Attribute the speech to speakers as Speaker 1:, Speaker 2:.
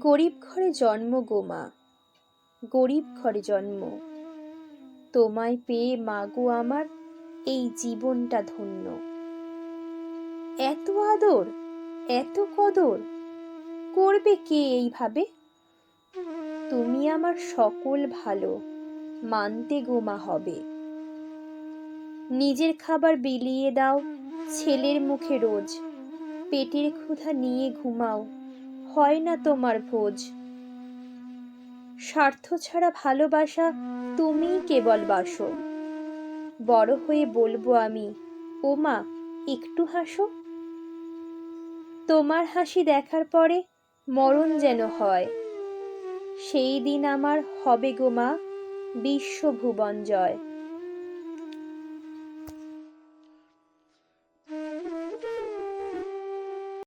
Speaker 1: গরিব ঘরে জন্ম গোমা গরিব ঘরে জন্ম। তোমায় পেয়ে মাগো আমার এই জীবনটা ধন্য। এত আদর, এত কদর, করবে কে এইভাবে? তুমি আমার সকল ভালো, মানতে গোমা হবে। নিজের খাবার বিলিয়ে দাও, ছেলের মুখে রোজ। পেটের ক্ষুধা নিয়ে ঘুমাও। হয় না তোমার ভোজ। স্বার্থ ছাড়া ভালোবাসা তুমিই কেবল বাসো। বড় হয়ে বলব আমি, ও মা, একটু হাসো। তোমার হাসি দেখার পরে মরণ যেন হয়। সেই দিন আমার হবে গো মা, বিশ্বভুবন জয়।